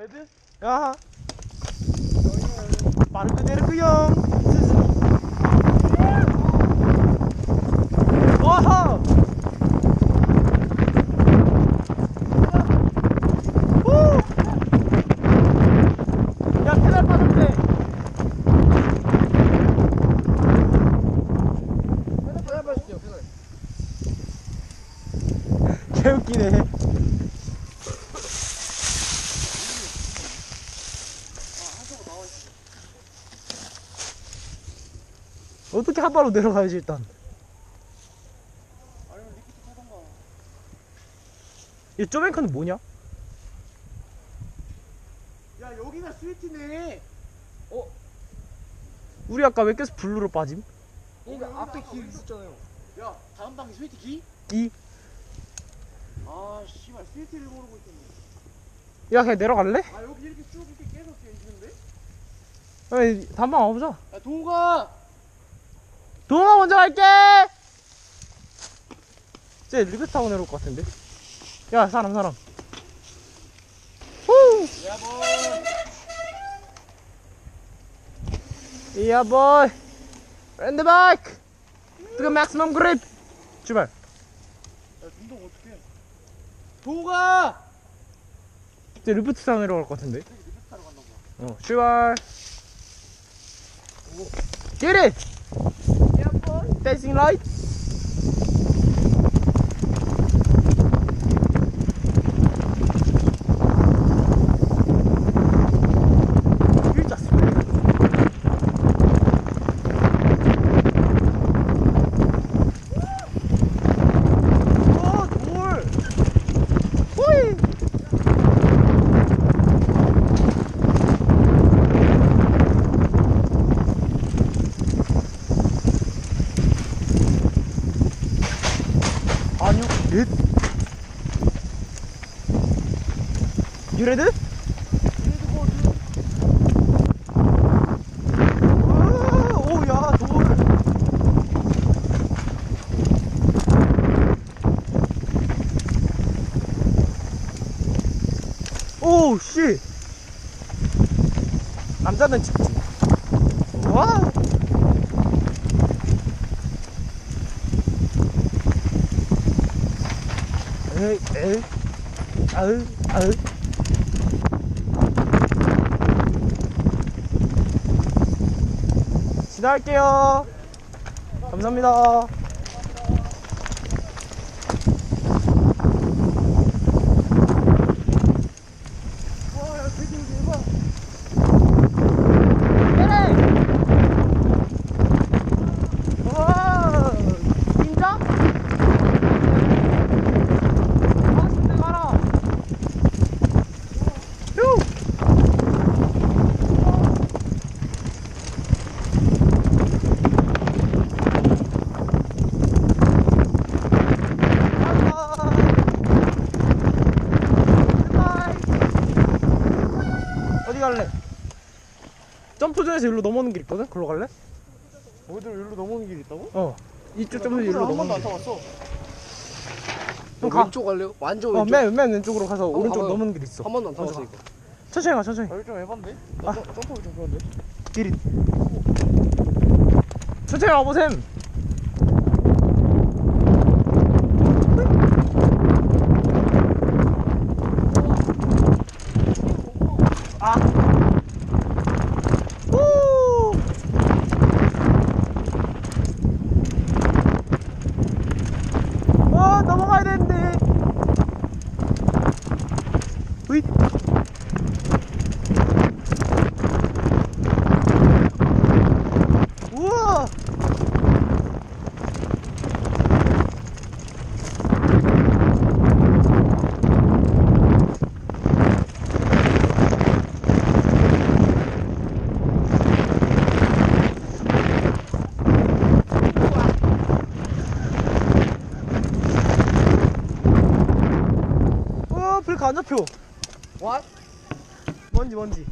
레드? 야. 내려구요. 빠졌대. 페달 빠질게요 페달 개웃기네. 어떻게 한 발로 내려가야지 일단. 아니면 리프트 타던가 이 쪼뱅크는 뭐냐? 야 여기가 스위트네 우리 아까 왜 계속 블루로 빠짐? 그러니까 앞에 길 있었잖아요 야 다음 방에 스위트 기? 이. 아 씨발 스위트를 모르고 있었네 야 그냥 내려갈래? 아 여기 이렇게 쭉 이렇게 계속 있는데? 아니 단방 와보자. 야 동욱아 동아 먼저 갈게. 쟤 리베 타고 내려올 것 같은데. 야 사람 사람. 후. 이야 보이. 랜드 바이크. 뜨거 맥시멈 그립. 출발. 야 동동 어떡해 동욱아 쟤 리프트 타고 내려갈 것 같은데. 여기 리프트 타러 간다고 어 출발. Get it. facing lights 넷. 유레드? 아, 오, 야, 돌. 오, 씨. 남자는 찍지. 와. 에이, 에이. 아으, 아으. 지나갈게요. 감사합니다. 와야 되게 대박 와, 진짜? 맛있게 가라. 휴. 바이바이. 어디 갈래? 점프존에서 일로 넘어오는 길 있거든? 글로 갈래? 어디로 여기로 넘어오는 길이 있다고? 어. 이쪽 점프존 일로 한 번도 넘어오는 안 길. 타봤어 형 가. 왼쪽 갈래요? 완전 어, 왼쪽. 맨, 맨 왼쪽으로 가서 오른쪽 가봐요. 넘어오는 길 있어. 한 번도 안 먼저 타봤어 가. 이거. 천천히 가, 천천히. 아 여기 좀 에반데? 아. 나 점- 점프를 좀 그런데 길이. 천천히 와보셈. 아. 우. 와, 넘어가야 되는데. 으이. 우와! 어, 불 안 잡혀. What? 먼지, 먼지.